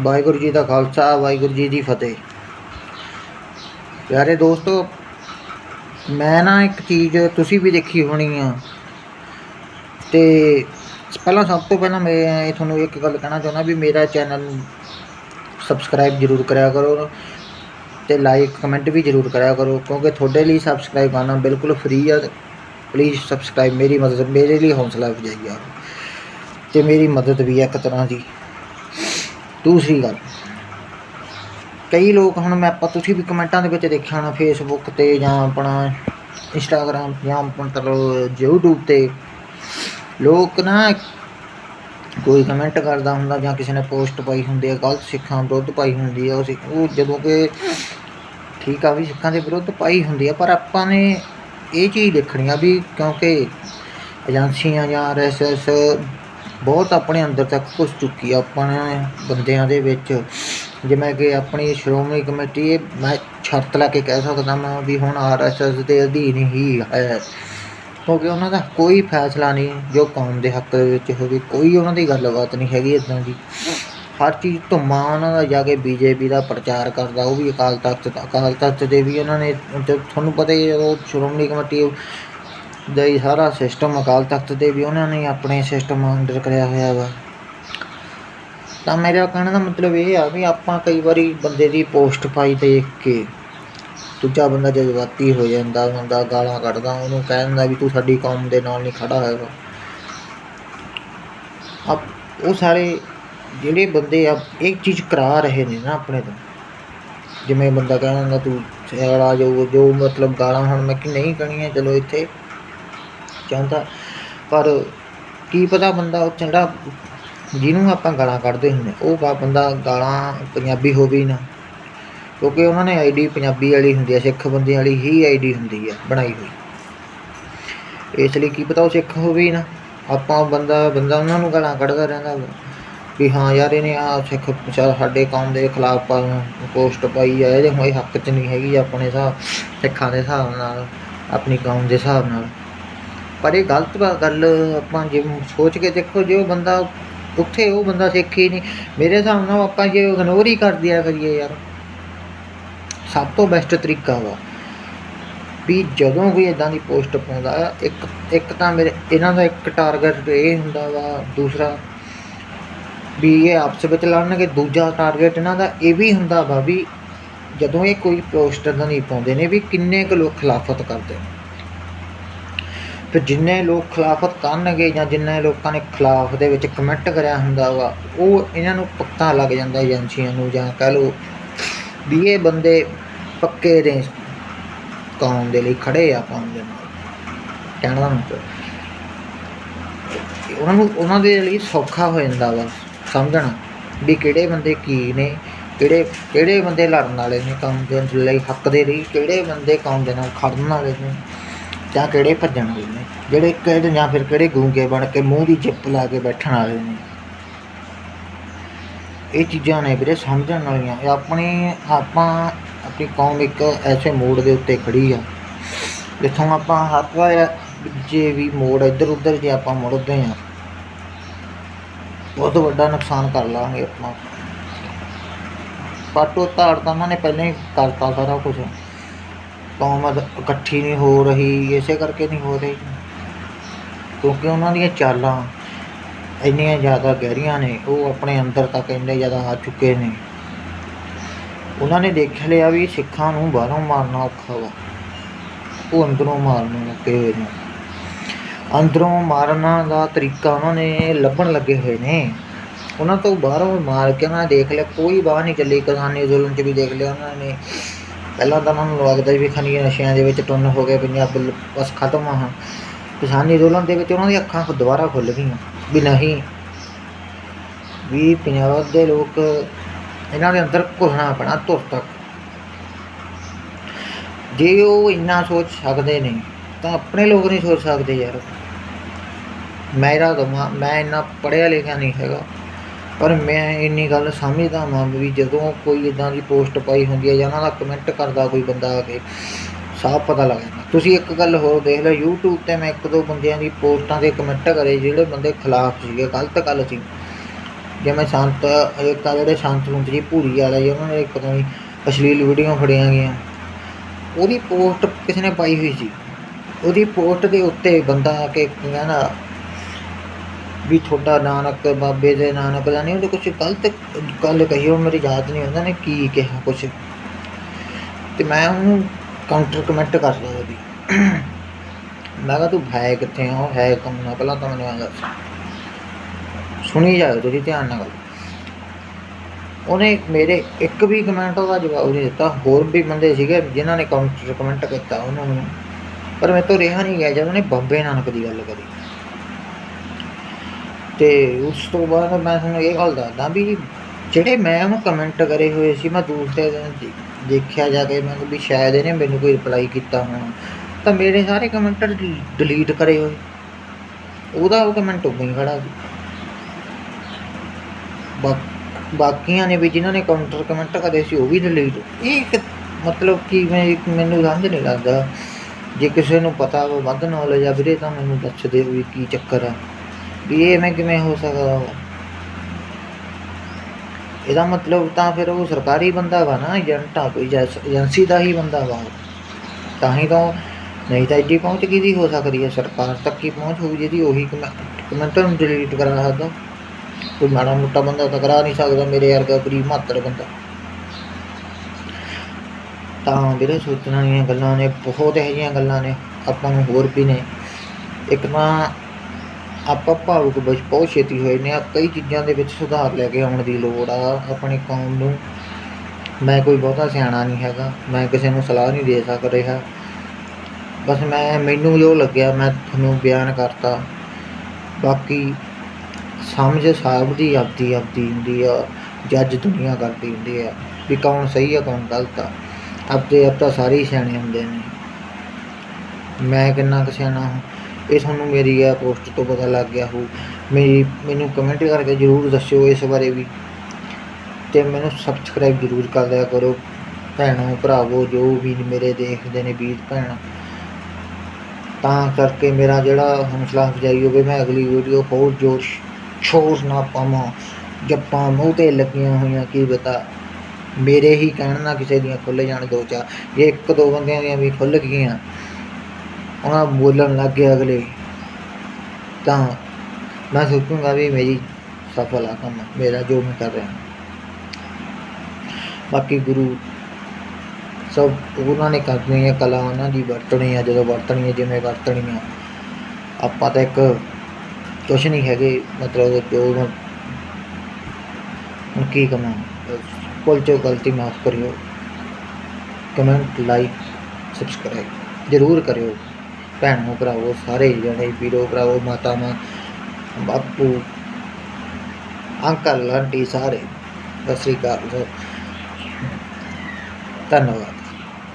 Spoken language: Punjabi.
ਵਾਹਿਗੁਰੂ ਜੀ ਦਾ ਖਾਲਸਾ, ਵਾਹਿਗੁਰੂ ਜੀ ਦੀ ਫਤਿਹ। ਪਿਆਰੇ ਦੋਸਤੋ, ਮੈਂ ਨਾ ਇੱਕ ਚੀਜ਼ ਤੁਸੀਂ ਵੀ ਦੇਖੀ ਹੋਣੀ ਆ। ਤੇ ਪਹਿਲਾਂ ਸਭ ਤੋਂ ਪਹਿਲਾਂ ਮੈਂ ਤੁਹਾਨੂੰ ਇੱਕ ਗੱਲ ਕਹਿਣਾ ਚਾਹੁੰਦਾ ਵੀ ਮੇਰਾ ਚੈਨਲ ਨੂੰ ਸਬਸਕ੍ਰਾਈਬ ਜ਼ਰੂਰ ਕਰਿਆ ਕਰੋ ਤੇ ਲਾਈਕ, ਕਮੈਂਟ ਵੀ ਜ਼ਰੂਰ ਕਰਿਆ ਕਰੋ, ਕਿਉਂਕਿ ਤੁਹਾਡੇ ਲਈ ਸਬਸਕ੍ਰਾਈਬ ਕਰਨਾ ਬਿਲਕੁਲ ਫ੍ਰੀ ਆ ਪਲੀਜ਼ ਸਬਸਕ੍ਰਾਈਬ ਮੇਰੀ ਮਦਦ, ਮੇਰੇ ਲਈ ਹੌਸਲਾ ਅਫਜ਼ਾਈ ਆ ਤੇ ਮੇਰੀ ਮਦਦ ਵੀ ਹੈ ਇੱਕ ਤਰ੍ਹਾਂ ਦੀ ਦੂਸਰੀ ਗੱਲ। ਕਈ ਲੋਕ ਹੁਣ ਮੈਂ ਆਪਾਂ ਤੁਸੀਂ ਵੀ ਕਮੈਂਟਾਂ ਦੇ ਵਿੱਚ ਦੇਖਿਆ ਹੋਣਾ ਫੇਸਬੁੱਕ ਤੇ ਜਾਂ ਆਪਣਾ ਇੰਸਟਾਗ੍ਰਾਮ ਜਾਂ ਮਤਲਬ YouTube ਤੇ, ਲੋਕ ਨਾ ਕੋਈ ਕਮੈਂਟ ਕਰਦਾ ਹੁੰਦਾ ਜਾਂ ਕਿਸੇ ਨੇ ਪੋਸਟ ਪਾਈ ਹੁੰਦੀ ਹੈ ਗਲਤ ਸਿੱਖਾਂ ਵਿਰੁੱਧ ਪਾਈ ਹੁੰਦੀ ਹੈ ਉਹ ਸਿੱਖ- ਜਦੋਂ ਕਿ ਠੀਕ ਆ ਵੀ ਸਿੱਖਾਂ ਦੇ ਵਿਰੁੱਧ ਪਾਈ ਹੁੰਦੀ ਆ, ਪਰ ਆਪਾਂ ਨੇ ਇਹ ਚੀਜ਼ ਦੇਖਣੀ ਆ ਵੀ ਕਿਉਂਕਿ ਏਜੰਸੀਆਂ ਜਾਂ ਆਰਐਸਐਸ ਬਹੁਤ ਆਪਣੇ ਅੰਦਰ ਤੱਕ ਘੁਸ ਚੁੱਕੀ ਆ ਆਪਣੇ ਬੰਦਿਆਂ ਦੇ ਵਿੱਚ। ਜਿਵੇਂ ਕਿ ਆਪਣੀ ਸ਼੍ਰੋਮਣੀ ਕਮੇਟੀ ਇਹ ਮੈਂ ਸ਼ਰਤ ਲਾ ਕੇ ਕਹਿ ਸਕਦਾ ਮੈਂ ਵੀ ਹੁਣ ਆਰਐਸਐਸ ਦੇ ਅਧੀਨ ਹੀ ਹੈ। ਕਿਉਂਕਿ ਉਹਨਾਂ ਦਾ ਕੋਈ ਫੈਸਲਾ ਨਹੀਂ, ਜੋ ਕੌਮ ਦੇ ਹੱਕ ਦੇ ਵਿੱਚ ਹੋਵੇ ਕੋਈ ਉਹਨਾਂ ਦੀ ਗੱਲਬਾਤ ਨਹੀਂ ਹੈਗੀ ਇਦਾਂ ਦੀ। ਹਰ ਚੀਜ਼ ਧੁੰਮਾ ਉਹਨਾਂ ਦਾ ਜਾ ਕੇ ਬੀਜੇਪੀ ਦਾ ਪ੍ਰਚਾਰ ਕਰਦਾ, ਉਹ ਵੀ ਅਕਾਲ ਤਖਤ ਅਕਾਲ ਤਖਤ ਦੇ ਵੀ ਉਹਨਾਂ ਨੇ, ਤੇ ਤੁਹਾਨੂੰ ਪਤਾ ਹੀ ਜਦੋਂ ਸ਼੍ਰੋਮਣੀ ਕਮੇਟੀ ਦਾ ਹੀ ਸਾਰਾ ਸਿਸਟਮ ਅਕਾਲ ਤਖਤ ਦੇ ਵੀ ਉਹਨਾਂ ਨੇ ਆਪਣੇ ਸਿਸਟਮ ਅੰਡਰ ਕਰਿਆ ਹੋਇਆ ਵਾ। ਤਾਂ ਮੇਰਾ ਕਹਿਣ ਦਾ ਮਤਲਬ ਇਹ ਆ ਵੀ ਆਪਾਂ ਕਈ ਵਾਰੀ ਬੰਦੇ ਦੀ ਪੋਸਟ ਪਾਈ ਦੇਖ ਕੇ ਦੂਜਾ ਬੰਦਾ ਜਜ਼ਬਾਤੀ ਹੋ ਜਾਂਦਾ ਬੰਦਾ ਗਾਲਾਂ ਕੱਢਦਾ, ਉਹਨੂੰ ਕਹਿ ਦਿੰਦਾ ਵੀ ਤੂੰ ਸਾਡੀ ਕੌਮ ਦੇ ਨਾਲ ਨਹੀਂ ਖੜਾ ਹੈਗਾ। ਆਪ ਉਹ ਸਾਰੇ ਜਿਹੜੇ ਬੰਦੇ ਆ, ਇਹ ਚੀਜ਼ ਕਰਾ ਰਹੇ ਨੇ ਨਾ ਆਪਣੇ ਤੋਂ। ਜਿਵੇਂ ਬੰਦਾ ਕਹਿੰਦਾ ਤੂੰ ਸਿਆਲਾ ਜੋ ਜੋ ਮਤਲਬ ਗਾਲਾਂ ਹੁਣ ਮੈਂ ਕਿ ਨਹੀਂ ਕਹਣੀਆਂ ਚਲੋ ਇੱਥੇ ਚਾਹੁੰਦਾ ਪਰ ਕੀ ਪਤਾ ਬੰਦਾ ਉਹ ਚੰਗਾ ਜਿਹਨੂੰ ਆਪਾਂ ਗਾਲਾਂ ਕੱਢਦੇ ਹੁੰਦੇ ਉਹ ਗਾ ਬੰਦਾ ਗਾਲਾਂ ਪੰਜਾਬੀ ਹੋਵੇ ਨਾ। ਕਿਉਂਕਿ ਉਹਨਾਂ ਨੇ ਆਈਡੀ ਪੰਜਾਬੀ ਵਾਲੀ ਹੁੰਦੀ ਹੈ ਸਿੱਖ ਬੰਦੇ ਵਾਲੀ ਹੀ ਆਈਡੀ ਹੁੰਦੀ ਹੈ ਬਣਾਈ ਹੋਈ। ਇਸ ਲਈ ਕੀ ਪਤਾ ਉਹ ਸਿੱਖ ਹੋਵੇ ਨਾ। ਆਪਾਂ ਬੰਦਾ ਬੰਦਾ ਉਹਨਾਂ ਨੂੰ ਗਾਲਾਂ ਕੱਢਦਾ ਰਹਿੰਦਾ ਵੀ ਹਾਂ ਯਾਰ ਇਹਨੇ ਆ ਸਿੱਖ ਚਾ- ਸਾਡੇ ਕੌਮ ਦੇ ਖਿਲਾਫ ਪੋਸਟ ਪਾਈ ਆ, ਇਹਦੇ ਹੋਏ ਹੱਕ 'ਚ ਨਹੀਂ ਹੈਗੀ ਆਪਣੇ ਹਿਸਾਬ, ਸਿੱਖਾਂ ਦੇ ਹਿਸਾਬ ਨਾਲ, ਆਪਣੀ ਕੌਮ ਦੇ ਹਿਸਾਬ ਨਾਲ। ਪਰ ਇਹ ਗਲਤ ਗੱਲ, ਆਪਾਂ ਜੇ ਸੋਚ ਕੇ ਦੇਖੋ, ਜੇ ਉਹ ਬੰਦਾ ਉੱਥੇ ਉਹ ਬੰਦਾ ਸਿੱਖ ਹੀ ਨਹੀਂ। ਮੇਰੇ ਹਿਸਾਬ ਨਾਲ ਆਪਾਂ ਜੇ ਇਗਨੋਰ ਹੀ ਕਰ ਦਿਆ ਕਰੀਏ ਯਾਰ। ਸਭ ਤੋਂ ਬੈਸਟ ਤਰੀਕਾ ਵਾ ਵੀ ਜਦੋਂ ਕੋਈ ਇਦਾਂ ਦੀ ਪੋਸਟ ਪਾਉਂਦਾ ਆ ਇੱਕ ਇੱਕ ਤਾਂ ਮੇਰੇ, ਇਹਨਾਂ ਦਾ ਇੱਕ ਟਾਰਗੇਟ ਇਹ ਹੁੰਦਾ ਵਾ, ਦੂਸਰਾ ਵੀ ਇਹ ਆਪਸ ਵਿੱਚ ਲੜਨਗੇ, ਦੂਜਾ ਟਾਰਗੇਟ ਇਹਨਾਂ ਦਾ ਇਹ ਵੀ ਹੁੰਦਾ ਵਾ ਵੀ ਜਦੋਂ ਇਹ ਕੋਈ ਪੋਸਟਰ ਦਾ ਨਹੀਂ ਪਾਉਂਦੇ ਨੇ ਵੀ ਕਿੰਨੇ ਕੁ ਲੋਕ ਖਿਲਾਫਤ ਕਰਦੇ ਨੇ। ਫਿਰ ਜਿੰਨੇ ਲੋਕ ਖਿਲਾਫਤ ਕਰਨਗੇ ਜਾਂ ਜਿੰਨੇ ਲੋਕਾਂ ਨੇ ਖਿਲਾਫ ਦੇ ਵਿੱਚ ਕਮੈਂਟ ਕਰਿਆ ਹੁੰਦਾ ਵਾ, ਉਹ ਇਹਨਾਂ ਨੂੰ ਪੱਕਾ ਲੱਗ ਜਾਂਦਾ ਏਜੰਸੀਆਂ ਨੂੰ ਜਾਂ ਕਹਿ ਲਓ ਵੀ ਇਹ ਬੰਦੇ ਪੱਕੇ ਨੇ ਕੌਮ ਦੇ ਲਈ, ਖੜੇ ਆ ਕੌਮ ਦੇ ਨਾਲ। ਕਹਿਣ ਦਾ ਮਤਲਬ ਉਹਨਾਂ ਨੂੰ, ਉਹਨਾਂ ਦੇ ਲਈ ਸੌਖਾ ਹੋ ਜਾਂਦਾ ਵਾ, ਸਮਝਣਾ ਵੀ ਕਿਹੜੇ ਬੰਦੇ ਕੀ ਨੇ, ਕਿਹੜੇ ਕਿਹੜੇ ਬੰਦੇ ਲੜਨ ਵਾਲੇ ਨੇ ਕੌਮ ਦੇ ਲਈ, ਹੱਕ ਦੇ ਲਈ, ਕਿਹੜੇ ਬੰਦੇ ਕੌਮ ਦੇ ਨਾਲ ਖੜਨ ਵਾਲੇ ਨੇ। ਜਾਂ ਕਿਹੜੇ ਭੱਜਣ ਵਾਲੇ ਨੇ, ਜਿਹੜੇ ਕਿਹੜੇ ਜਾਂ ਫਿਰ ਕਿਹੜੇ ਗੂੰਗੇ ਬਣ ਕੇ ਮੂੰਹ ਦੀ ਜਿੱਪ ਲਾ ਕੇ ਬੈਠਣ ਵਾਲੇ ਨੇ। ਇਹ ਚੀਜ਼ਾਂ ਨੇ ਵੀਰੇ ਸਮਝਣ ਵਾਲੀਆਂ। ਇਹ ਆਪਣੇ, ਆਪਾਂ, ਆਪਣੀ ਕੌਮ ਇੱਕ ਐਸੇ ਮੋੜ ਦੇ ਉੱਤੇ ਖੜੀ ਆ, ਜਿੱਥੋਂ ਆਪਾਂ ਹਰ ਵਾਰ ਜੇ ਵੀ ਮੋੜ ਇੱਧਰ ਉੱਧਰ ਜੇ ਆਪਾਂ ਮੁੜਦੇ ਆ, ਬਹੁਤ ਵੱਡਾ ਨੁਕਸਾਨ ਕਰ ਲਾਂਗੇ ਆਪਣਾ ਪਾਟੋ ਧਾੜ ਤਾਂ ਉਹਨਾਂ ਨੇ ਪਹਿਲਾਂ ਹੀ ਕਰਤਾ ਸਾਰਾ ਕੁਝ ਕੌਮ ਇਕੱਠੀ ਨਹੀਂ ਹੋ ਰਹੀ, ਇਸੇ ਕਰਕੇ ਨਹੀਂ ਹੋ ਰਹੀ। ਕਿਉਂਕਿ ਉਹਨਾਂ ਦੀਆਂ ਚਾਲਾਂ ਇੰਨੀਆਂ ਜ਼ਿਆਦਾ ਗਹਿਰੀਆਂ ਨੇ, ਉਹ ਆਪਣੇ ਅੰਦਰ ਤੱਕ ਇੰਨੇ ਜ਼ਿਆਦਾ ਆ ਚੁੱਕੇ ਨੇ। ਉਹਨਾਂ ਨੇ ਦੇਖ ਲਿਆ ਵੀ ਸਿੱਖਾਂ ਨੂੰ ਬਾਹਰੋਂ ਮਾਰਨਾ ਔਖਾ ਵਾ। ਉਹ ਅੰਦਰੋਂ ਮਾਰਨ ਲੱਗੇ ਹੋਏ ਨੇ। ਅੰਦਰੋਂ ਮਾਰਨਾ ਦਾ ਤਰੀਕਾ ਉਹਨਾਂ ਨੇ ਲੱਭਣ ਲੱਗੇ ਹੋਏ ਨੇ। ਉਹਨਾਂ ਤੋਂ ਬਾਹਰੋਂ ਮਾਰ ਕੇ ਉਹਨਾਂ ਨੇ ਦੇਖ ਲਿਆ, ਕੋਈ ਬਾਹਰ ਨਹੀਂ ਚੱਲੀ ਕਿਸਾਨੀ ਅੰਦੋਲਨ 'ਚ ਵੀ ਦੇਖ ਲਿਆ ਉਹਨਾਂ ਨੇ। ਪਹਿਲਾਂ ਤਾਂ ਉਹਨਾਂ ਨੂੰ ਲੱਗਦਾ ਵੀ ਖਨੀਆਂ ਨਸ਼ਿਆਂ ਦੇ ਵਿੱਚ ਟੁੰਨ ਹੋ ਗਏ ਪੰਜਾਬ ਲ- ਬਸ ਖਤਮ ਆ ਕਿਸਾਨੀ ਅੰਦੋਲਨ ਦੇ ਵਿੱਚ ਉਹਨਾਂ ਦੀਆਂ ਅੱਖਾਂ ਦੁਬਾਰਾ ਖੁੱਲ ਗਈਆਂ ਵੀ ਨਹੀਂ। ਵੀ ਪੰਜਾਬ ਦੇ ਲੋਕ ਇਹਨਾਂ ਦੇ ਅੰਦਰ ਘੁਸਣਾ ਪੈਣਾ ਤੁਰ ਤੱਕ। ਜੇ ਉਹ ਇੰਨਾ ਸੋਚ ਸਕਦੇ ਨਹੀਂ ਤਾਂ ਆਪਣੇ ਲੋਕ ਨਹੀਂ ਸੋਚ ਸਕਦੇ ਯਾਰ। ਮੇਰਾ ਦਿਮਾਗ ਮੈਂ ਇੰਨਾ ਪੜ੍ਹਿਆ ਲਿਖਿਆ ਨਹੀਂ ਹੈਗਾ। ਪਰ ਮੈਂ ਇੰਨੀ ਗੱਲ ਸਮਝਦਾ ਹਾਂ ਵੀ ਜਦੋਂ ਕੋਈ ਇਦਾਂ ਦੀ ਪੋਸਟ ਪਾਈ ਹੁੰਦੀ ਹੈ ਜਾਂ ਉਹਨਾਂ ਦਾ ਕਮੈਂਟ ਕਰਦਾ ਕੋਈ ਬੰਦਾ ਆ ਕੇ ਸਾਫ਼ ਪਤਾ ਲੱਗ ਜਾਂਦਾ। ਤੁਸੀਂ ਇੱਕ ਗੱਲ ਹੋਰ ਦੇਖ ਲਓ, YouTube ਤੇ ਮੈਂ ਇੱਕ ਦੋ ਬੰਦਿਆਂ ਦੀ ਪੋਸਟਾਂ ਦੇ ਕਮੈਂਟ ਕਰੇ, ਜਿਹੜੇ ਬੰਦੇ ਖਿਲਾਫ ਸੀਗੇ, ਗਲਤ ਗੱਲ ਸੀ। ਜਿਵੇਂ ਸੰਤ, ਇੱਕ ਆ ਜਿਹੜੇ ਸੰਤ ਮੁੰਤ ਜੀ ਭੂਰੀ ਵਾਲਾ ਜੀ, ਉਹਨਾਂ ਨੇ ਇੱਕ ਪਤਾ ਨਹੀਂ ਅਸ਼ਲੀਲ ਵੀਡੀਓ ਫੜੀਆਂ ਗਈਆਂ। ਉਹਦੀ ਪੋਸਟ ਕਿਸੇ ਨੇ ਪਾਈ ਹੋਈ ਸੀ। ਉਹਦੀ ਪੋਸਟ ਦੇ ਉੱਤੇ ਬੰਦਾ ਆ ਕੇ ਕਹਿੰਦਾ ਵੀ ਤੁਹਾਡਾ ਨਾਨਕ ਬਾਬੇ ਦੇ ਨਾਨਕ ਦਾ ਨਹੀਂ, ਉਹਦੇ ਕੁਝ ਗਲਤ ਗੱਲ ਕਹੀ, ਉਹ ਮੇਰੀ ਯਾਦ ਨਹੀਂ ਉਹਨਾਂ ਨੇ ਕੀ ਕਿਹਾ ਕੁਝ ਤੇ ਮੈਂ ਉਹਨੂੰ ਕਾਊਂਟਰ ਕਮੈਂਟ ਕਰਦਾ ਉਹਦੀ। ਮੈਂ ਕਿਹਾ, ਤੂੰ ਹੈ ਕਿੱਥੇ ਆ? ਹੈ ਕਮ ਨਾ ਪਹਿਲਾਂ ਤਾਂ ਮੈਨੂੰ ਇਹ ਸੁਣੀ ਜਾਓ ਤੁਸੀਂ ਧਿਆਨ ਨਾਲ ਗੱਲ। ਉਹਨੇ ਮੇਰੇ ਇੱਕ ਵੀ ਕਮੈਂਟ ਉਹਦਾ ਜਵਾਬ ਨਹੀਂ ਦਿੱਤਾ, ਹੋਰ ਵੀ ਬੰਦੇ ਸੀਗੇ ਜਿਨ੍ਹਾਂ ਨੇ ਕਾਊਂਟਰ ਕਮੈਂਟ ਕੀਤਾ ਉਹਨਾਂ। ਨੂੰ ਪਰ ਮੈਂ ਤੋਂ ਰਿਹਾ ਨਹੀਂ ਗਿਆ, ਜਦ ਉਹਨੇ ਬੰਬੇ ਨਾਨਕ ਦੀ ਗੱਲ ਕਰੀ। ਤੇ ਉਸ ਤੋਂ ਬਾਅਦ ਮੈਂ ਤੁਹਾਨੂੰ ਇਹ ਗੱਲ ਦੱਸਦਾ ਵੀ ਜਿਹੜੇ ਮੈਂ ਉਹਨੂੰ ਕਮੈਂਟ ਕਰੇ ਹੋਏ ਸੀ, ਮੈਂ ਦੂਸਰੇ ਦਿਨ ਦੇਖਿਆ ਜਾ ਕੇ ਮੈਂ ਵੀ ਸ਼ਾਇਦ ਇਹਨੇ ਮੈਨੂੰ ਕੋਈ ਰਿਪਲਾਈ ਕੀਤਾ ਹੋਣਾ। ਤਾਂ ਮੇਰੇ ਸਾਰੇ ਕਮੈਂਟ ਡਿਲੀਟ ਕਰੇ ਹੋਏ। ਉਹਦਾ ਉਹ ਕਮੈਂਟ ਉੱਵੇਂ ਹੀ ਖੜਾ ਸੀ। ਬਾ- ਬਾਕੀਆਂ ਨੇ ਵੀ ਜਿਨ੍ਹਾਂ ਨੇ ਕਾਊਂਟਰ ਕਮੈਂਟ ਕਰੇ ਸੀ, ਉਹ ਵੀ ਡਿਲੀਟ ਇਹ ਇੱਕ ਮਤਲਬ ਕਿ ਮੈਂ ਮੈਨੂੰ ਸਮਝ ਨਹੀਂ ਲੱਗਦਾ। ਜੇ ਕਿਸੇ ਨੂੰ ਪਤਾ ਵਾ ਵੱਧ ਨੌਲੇਜ ਆ ਵੀਰੇ, ਤਾਂ ਮੈਨੂੰ ਦੱਸ ਦਿਓ ਵੀ ਕੀ ਚੱਕਰ ਆ। ਵੀ ਇਹ ਮੈਂ ਕਿਵੇਂ ਹੋ ਸਕਦਾ ਵਾ? ਇਹਦਾ ਮਤਲਬ ਤਾਂ ਫਿਰ ਉਹ ਸਰਕਾਰੀ ਬੰਦਾ ਵਾ ਨਾ, ਏਜੰਟ ਆ, ਕੋਈ ਏਜੰਸੀ ਦਾ ਹੀ ਬੰਦਾ ਵਾ। ਤਾਂ ਹੀ ਤਾਂ ਨਹੀਂ ਤਾਂ ਐਡੀ ਪਹੁੰਚ ਕਿਹਦੀ ਹੋ ਸਕਦੀ ਹੈ? ਸਰਕਾਰ ਤੱਕ ਹੀ ਪਹੁੰਚ ਹੋਊ ਜਿਹਦੀ ਉਹੀ ਕਮੈਂਟ ਨੂੰ ਡਿਲੀਟ ਕਰਾ ਸਕਦਾ। ਕੋਈ ਮਾੜਾ ਮੋਟਾ ਬੰਦਾ ਤਾਂ ਕਰਾ ਨਹੀਂ ਸਕਦਾ, ਮੇਰੇ ਵਰਗਾ ਗਰੀਬ ਮਾਤਰ ਬੰਦਾ। ਤਾਂ ਵੀਰੇ ਸੋਚਣ ਵਾਲੀਆਂ ਗੱਲਾਂ ਨੇ, ਬਹੁਤ ਇਹੋ ਜਿਹੀਆਂ ਗੱਲਾਂ ਨੇ, ਆਪਾਂ ਨੂੰ ਹੋਰ ਵੀ ਨੇ। ਇੱਕ ਤਾਂ ਆਪਾਂ ਭਾਵੁਕ ਵਿੱਚ ਬਹੁਤ ਛੇਤੀ ਹੋਏ ਨੇ ਆ ਕਈ ਚੀਜ਼ਾਂ ਦੇ ਵਿੱਚ ਸੁਧਾਰ ਲੈ ਕੇ ਆਉਣ ਦੀ ਲੋੜ ਆ, ਆਪਣੀ ਕੌਮ ਨੂੰ। ਮੈਂ ਕੋਈ ਬਹੁਤਾ ਸਿਆਣਾ ਨਹੀਂ ਹੈਗਾ, ਮੈਂ ਕਿਸੇ ਨੂੰ ਸਲਾਹ ਨਹੀਂ ਦੇ ਸਕ ਰਿਹਾ। ਬਸ ਮੈਂ, ਮੈਨੂੰ ਜੋ ਲੱਗਿਆ, ਮੈਂ ਤੁਹਾਨੂੰ ਬਿਆਨ ਕਰਤਾ। ਬਾਕੀ ਸਮਝ ਸਾਹਿਬ ਦੀ ਆਪਦੀ ਆਪਦੀ ਹੁੰਦੀ ਆ, ਜੱਜ ਦੁਨੀਆ ਕਰਦੀ ਹੁੰਦੀ ਆ, ਵੀ ਕੌਣ ਸਹੀ ਆ, ਕੌਣ ਗਲਤ ਆ। ਆਪਦੇ ਆਪ ਤਾਂ ਸਾਰੇ ਹੀ ਸਿਆਣੇ ਹੁੰਦੇ ਨੇ। ਮੈਂ ਕਿੰਨਾ ਕੁ ਸਿਆਣਾ ਹਾਂ। ਇਹ ਤੁਹਾਨੂੰ ਮੇਰੀ ਇਹ ਪੋਸਟ ਤੋਂ ਪਤਾ ਲੱਗ ਗਿਆ ਹੋ ਮੇਰੀ, ਮੈਨੂੰ ਕਮੈਂਟ ਕਰਕੇ ਜਰੂਰ ਦੱਸਿਓ ਇਸ ਬਾਰੇ ਵੀ। ਤੇ ਮੈਨੂੰ ਸਬਸਕ੍ਰਾਈਬ ਜਰੂਰ ਕਰ ਲਿਆ ਕਰੋ। ਭੈਣੋ, ਭਰਾਵੋ, ਜੋ ਵੀ ਮੇਰੇ ਦੇਖਦੇ ਨੇ ਵੀਰ ਭੈਣ। ਤਾਂ ਕਰਕੇ ਮੇਰਾ ਜਿਹੜਾ ਹੌਸਲਾ ਅਫਜ਼ਾਈ ਹੋਵੇ, ਮੈਂ ਅਗਲੀ ਵੀਡੀਓ ਹੋਰ ਜੋਰ ਸ਼ੋਰ ਨਾ ਪਾਵਾਂ। ਜੱਪਾਂ ਮੂੰਹ ਤੇ ਲੱਗੀਆਂ ਹੋਈਆਂ, ਕੀ ਬਤਾ ਮੇਰੇ ਹੀ ਕਹਿਣ ਨਾਲ ਕਿਸੇ ਦੀਆਂ ਖੁੱਲ ਜਾਣ ਦੋ ਚਾਰ। ਜੇ ਇੱਕ ਦੋ ਬੰਦਿਆਂ ਦੀਆਂ ਵੀ ਖੁੱਲ ਗਈਆਂ। ਉਹਨਾਂ ਬੋਲਣ ਲੱਗ ਗਏ ਅਗਲੇ। ਤਾਂ ਮੈਂ ਸੋਚੂੰਗਾ ਵੀ ਮੇਰੀ ਸਫਲ ਆ ਕੰਮ, ਮੇਰਾ ਜੋ ਮੈਂ ਕਰ ਰਿਹਾ। ਬਾਕੀ ਗੁਰੂ ਸਭ ਉਹਨਾਂ ਨੇ ਕਰਨੀ ਹੈ ਕਲਾ, ਉਹਨਾਂ ਦੀ ਵਰਤਣੀ ਹੈ ਜਦੋਂ ਵਰਤਣੀ ਹੈ ਜਿਵੇਂ ਵਰਤਣੀ ਹੈ ਆਪਾਂ ਤਾਂ ਇੱਕ ਕੁਛ ਨਹੀਂ ਹੈਗੇ, ਮਤਲਬ ਜੋ ਹੁਣ ਹੁਣ ਕੀ ਕਮਾਂ ਕੋਲ ਚੋ ਗਲਤੀ ਮਾਫ ਕਰਿਓ। ਕਮੈਂਟ, ਲਾਈਕ, ਸਬਸਕ੍ਰਾਈਬ ਜ਼ਰੂਰ ਕਰਿਓ। ਭੈਣੋ ਭਰਾਵੋ, ਸਾਰੇ ਜਣੇ, ਵੀਰੋ ਭਰਾਵੋ ਮਾਤਾਵਾਂ ਬਾਪੂ, ਅੰਕਲ, ਆਂਟੀ ਸਾਰੇ, ਸਤਿ ਸ੍ਰੀ ਅਕਾਲ ਧੰਨਵਾਦ।